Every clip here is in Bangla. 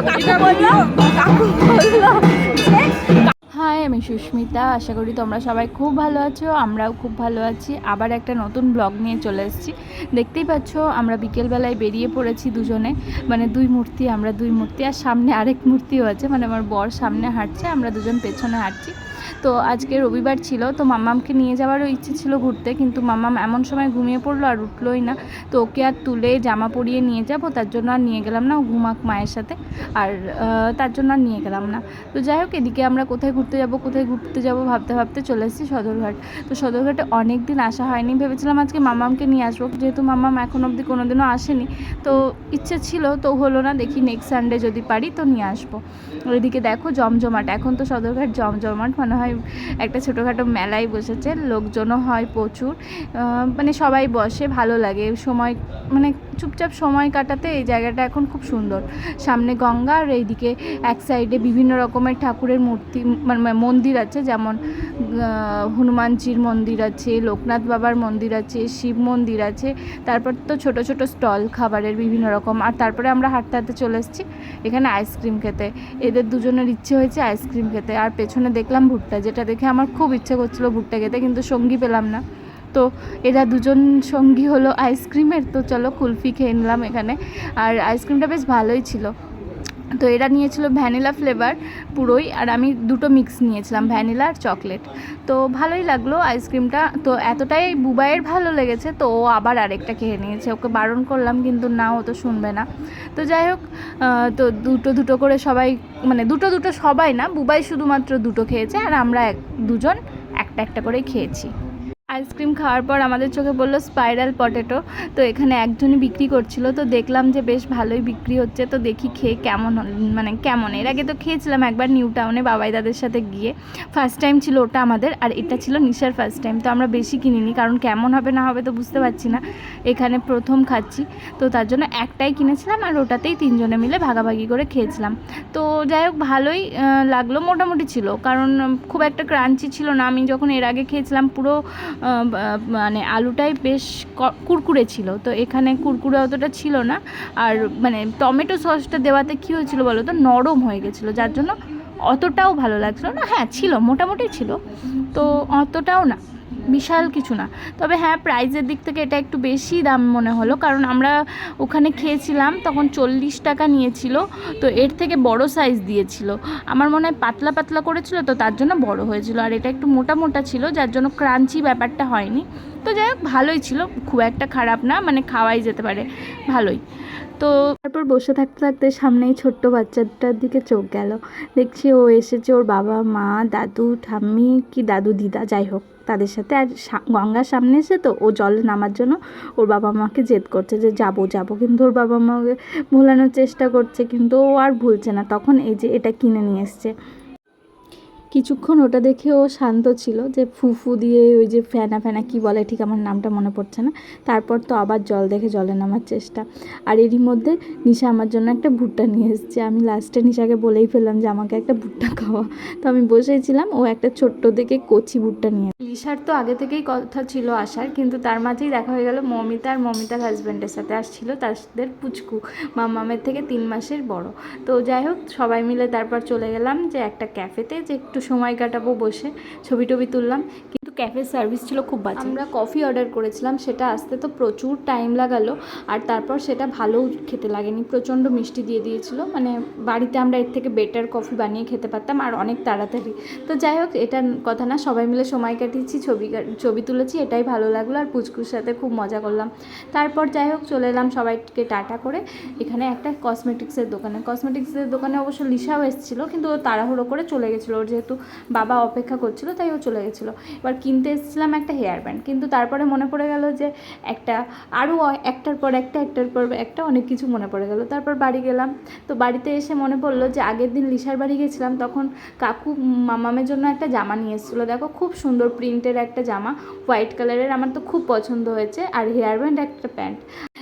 কাকু বলল কাকু বলল সুস্মিতা, আশা করি তোমরা সবাই খুব ভালো আছো, আমরাও খুব ভালো আছি। আবার একটা নতুন ব্লগ নিয়ে চলে এসেছি। দেখতেই পাচ্ছ, আমরা বিকেলবেলায় বেরিয়ে পড়েছি দুজনে। মানে দুই মূর্তি, আমরা দুই মূর্তি, আর সামনে আরেক মূর্তিও আছে। মানে আমার বর সামনে হাঁটছে, আমরা দুজন পেছনে হাঁটছি। তো আজকে রবিবার ছিল, তো মাম্মামকে নিয়ে যাওয়ারও ইচ্ছে ছিল ঘুরতে, কিন্তু মাম্মাম এমন সময় ঘুমিয়ে পড়ল আর উঠলোই না। তো ওকে আর তুলে জামা পরিয়ে নিয়ে যাব, তার জন্য আর নিয়ে গেলাম না, ও ঘুমাক মায়ের সাথে। আর তার জন্য আর নিয়ে গেলাম না। তো যাই হোক, এদিকে আমরা কোথায় ঘুরতে যাব, কোথায় ঘুরতে যাব ভাবতে ভাবতে চলে এসেছি সদরঘাট। তো সদরঘাটে অনেক দিন আসা হয়নি। ভেবেছিলাম আজকে মামামকে নিয়ে আসব। যেহেতু মামাম এখন অবধি কোনো দিনও আসেনি। তো ইচ্ছে ছিল, তো হলো না, দেখি নেক্সট সানডে যদি পারি তো নিয়ে আসব। ওইদিকে দেখো জমজমাট। এখন তো সদরঘাট জমজমাট। মনে হয় একটা ছোটোখাটো মেলায় বসেছে। লোকজনও হয় প্রচুর। মানে সবাই বসে, ভালো লাগে। সময় মানে চুপচাপ সময় কাটাতে এই জায়গাটা এখন খুব সুন্দর। সামনে গঙ্গা আর এইদিকে এক সাইডে বিভিন্ন রকমের ঠাকুরের মূর্তি মানে মন্দির আছে, যেমন হনুমানজির মন্দির আছে, লোকনাথ বাবার মন্দির আছে, শিব মন্দির আছে, তারপর তো ছোট ছোট স্টল, খাবারের বিভিন্ন রকম, আর তারপরে আমরা হাঁটতে হাঁটতে চলে এসেছি, এখানে আইসক্রিম খেতে। এদের দুজনের ইচ্ছে হয়েছে আইসক্রিম খেতে, আর পেছনে দেখলাম ভুট্টা, যেটা দেখে আমার খুব ইচ্ছে করছিল ভুট্টা খেতে, কিন্তু সঙ্গী পেলাম না। তো এরা দুজন সঙ্গী হলো আইসক্রিমের তো চলো কুলফি খেয়ে নিলাম এখানে। আর আইসক্রিমটা বেশ ভালোই ছিল। তো এরা নিয়েছিল ভ্যানিলা ফ্লেভার পুরোই, আর আমি দুটো মিক্স নিয়েছিলাম, ভ্যানিলা আর চকলেট। তো ভালোই লাগল আইসক্রিমটা। তো এতটাই বুবাইয়ের ভালো লেগেছে, তো ও আবার আরেকটা খেয়ে নিয়েছে। ওকে বারণ করলাম, কিন্তু না, ও তো শুনবে না। তো যাই হোক তো দুটো দুটো করে সবাই মানে দুটো দুটো সবাই না, বুবাই শুধুমাত্র দুটো খেয়েছে, আর আমরা এক, দুজন একটা একটা করেই খেয়েছি। আইসক্রিম খাওয়ার পর আমাদের চোখে বলল স্পাইরাল পটেটো। তো এখানে একজনই বিক্রি করছিল। তো দেখলাম যে বেশ ভালোই বিক্রি হচ্ছে। তো দেখি খেয়ে কেমন মানে কেমন? এর আগে তো খেয়েছিলাম একবার নিউ টাউনে বাবাই দাদের সাথে গিয়ে। ফার্স্ট টাইম ছিল ওটা আমাদের, আর এটা ছিল নিশার ফার্স্ট টাইম তো আমরা বেশি কিনিনি, কারণ কেমন হবে না হবে তো বুঝতে পারছি না। এখানে প্রথম খাচ্ছি। তো তার জন্য একটাই কিনেছিলাম আর ওটাতেই তিনজনে মিলে ভাগাভাগি করে খেয়েছিলাম। তো যাই হোক, ভালোই লাগল, মোটামুটি ছিল। কারণ খুব একটা ক্রাঞ্চি ছিল না। আমি যখন এর আগে খেয়েছিলাম পুরো মানে আলুটাই বেশ কুরকুরে ছিল। তো এখানে কুরকুরে অতটা ছিল না। আর মানে টমেটো সসটা দেওয়াতে কী হয়েছিল বলো তো নরম হয়ে গেছিল। যার জন্য অতটাও ভালো লাগছিল না। হ্যাঁ ছিল, মোটামুটি ছিল। তো অতটাও না, বিশাল কিছু না। তবে হ্যাঁ প্রাইজের দিক থেকে এটা একটু বেশি দাম মনে হলো, কারণ আমরা ওখানে খেয়েছিলাম, তখন চল্লিশ টাকা নিয়েছিল, তো এর থেকে বড় সাইজ দিয়েছিল। আমার মনে হয় পাতলা পাতলা করেছিল, তো তার জন্য বড় হয়েছিল। আর এটা একটু মোটা মোটা ছিল, যার জন্য ক্রাঞ্চি ব্যাপারটা হয়নি। তো যাই হোক, ভালোই ছিল, খুব একটা খারাপ না মানে খাওয়াই যেতে পারে, ভালোই। তো তারপর বসে থাকতে থাকতে সামনেই ছোট্ট বাচ্চাটার দিকে চোখ গেল। দেখছি ও এসেছে ওর বাবা, মা, দাদু, ঠাম্মি, কি দাদু, দিদা, যাই হোক, তাদের সাথে। আর গঙ্গার সামনে এসে তো ও জলে নামার জন্য ওর বাবা মাকে জেদ করছে যে যাব যাব। কিন্তু ওর বাবা মাকে ভোলানোর চেষ্টা করছে, কিন্তু ও আর ভুলছে না। তখন এই যে এটা কিনে নিয়ে এসছে। কিছুক্ষণ ওটা দেখে ও শান্ত ছিল যে ফুফু দিয়ে ওই যে ফ্যানা ফ্যানা কি বলে, ঠিক আমার নামটা মনে পড়ছে না। তারপর তো আবার জল দেখে জলে নামার চেষ্টা। আর এরই মধ্যে নিশা আমার জন্য একটা ভুট্টা নিয়ে এসেছে। আমি লাস্টে নিশাকে বলেই ফেললাম যে আমাকে একটা ভুট্টা খাওয়া। তো আমি বসেছিলাম, ও একটা ছোট্ট দেখে কচি ভুট্টা নিয়ে লিসার তো আগে থেকেই কথা ছিল আসার, কিন্তু তার মাঝেই দেখা হয়ে গেল মমিতা আর মমিতার হাজব্যান্ডের সাথে আসছিল তাদের পুচকু মামামের থেকে তিন মাসের বড়। তো যাই হোক, সবাই মিলে তারপর চলে গেলাম যে একটা ক্যাফেতে যে একটু সময় কাটাবো বসে ছবি টবি তুললাম। ক্যাফের সার্ভিস ছিল খুব বাজে। আমরা কফি অর্ডার করেছিলাম, সেটা আসতে তো প্রচুর টাইম লাগালো, আর তারপর সেটা ভালোও খেতে লাগেনি, প্রচণ্ড মিষ্টি দিয়ে দিয়েছিল মানে বাড়িতে আমরা এর থেকে বেটার কফি বানিয়ে খেতে পারতাম, আর অনেক তাড়াতাড়ি। তো যাই হোক, এটা কথা না, সবাই মিলে সময় কাটিয়েছি, ছবি কা- ছবি তুলেছি, এটাই ভালো লাগল, আর পুচকুর সাথে খুব মজা করলাম। তারপর যাই হোক, চলে এলাম সবাইকে টাটা করে। এখানে একটা কসমেটিক্সের দোকানে। কসমেটিক্সের দোকানে অবশ্য লিসাও এসেছিল, কিন্তু ও তাড়াহুড়ো করে চলে গেছিল। ওর যেহেতু বাবা অপেক্ষা করছিল, তাই ও চলে গেছিল। এবার কিনতে এসেছিলাম একটা হেয়ার ব্যান্ড কিন্তু তারপরে মনে পড়ে গেল যে একটা আরও একটার পর একটা, একটার পর একটা অনেক কিছু মনে পড়ে গেল। তারপর বাড়ি গেলাম, তো বাড়িতে এসে মনে পড়ল যে আগের দিন লিসার বাড়ি গেছিলাম, তখন কাকু মামামের জন্য একটা জামা নিয়ে এসেছিল। দেখো, খুব সুন্দর প্রিন্টের একটা জামা হোয়াইট কালারের আমার তো খুব পছন্দ হয়েছে, আর হেয়ার ব্যান্ড একটা প্যান্ট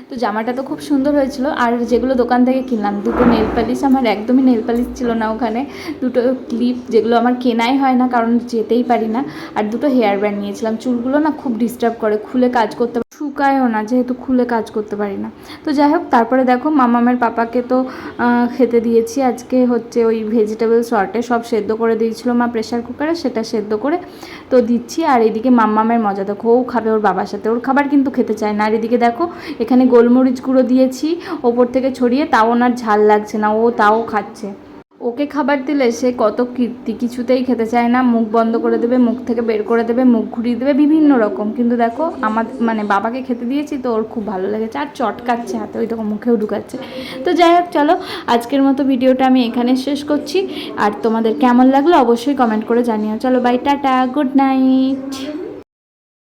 তো জামাটা তো খুব সুন্দর হয়েছিল। আর যেগুলো দোকান থেকে কিনলাম, দুটো নেল পালিশ আমার একদমই নেল পালিশ ছিল না ওখানে। দুটো ক্লিপ যেগুলো আমার কেনাই হয় না, কারণ যেতেই পারি না। আর দুটো হেয়ার ব্যান্ড নিয়েছিলাম। চুলগুলো না খুব ডিস্টার্ব করে, খুলে কাজ করতে শুকায়ও না, যেহেতু খুলে কাজ করতে পারি না। তো যাই হোক, তারপরে দেখো মামামের পাপাকে তো খেতে দিয়েছি। আজকে হচ্ছে ওই ভেজিটেবল শর্টে সব সেদ্ধ করে দিয়েছিলো মা প্রেশার কুকারে সেটা সেদ্ধ করে তো দিচ্ছি। আর এদিকে মাম্মামের মজা, দেখো ও খাবে ওর বাবার সাথে। ওর খাবার কিন্তু খেতে চায় না। আর এদিকে দেখো, এখানে গোলমরিচ গুঁড়ো দিয়েছি, ওপর থেকে ছড়িয়ে তাও ওনার ঝাল লাগছে না, ও তাও খাচ্ছে। ওকে খাবার দিলে সে কত কীর্তি, কিছুতেই খেতে চায় না, মুখ বন্ধ করে দেবে, মুখ থেকে বের করে দেবে, মুখ ঘুরিয়ে দেবে, বিভিন্ন রকম। কিন্তু দেখো, আমার মানে বাবাকে খেতে দিয়েছি তো ওর খুব ভালো লেগেছে, আর চটকাচ্ছে হাতে, ওই মুখেও ঢুকাচ্ছে। তো যাই হোক, চলো, আজকের মতো ভিডিওটা আমি এখানে শেষ করছি। আর তোমাদের কেমন লাগল অবশ্যই কমেন্ট করে জানিও। চলো বাই টাটা গুড নাইট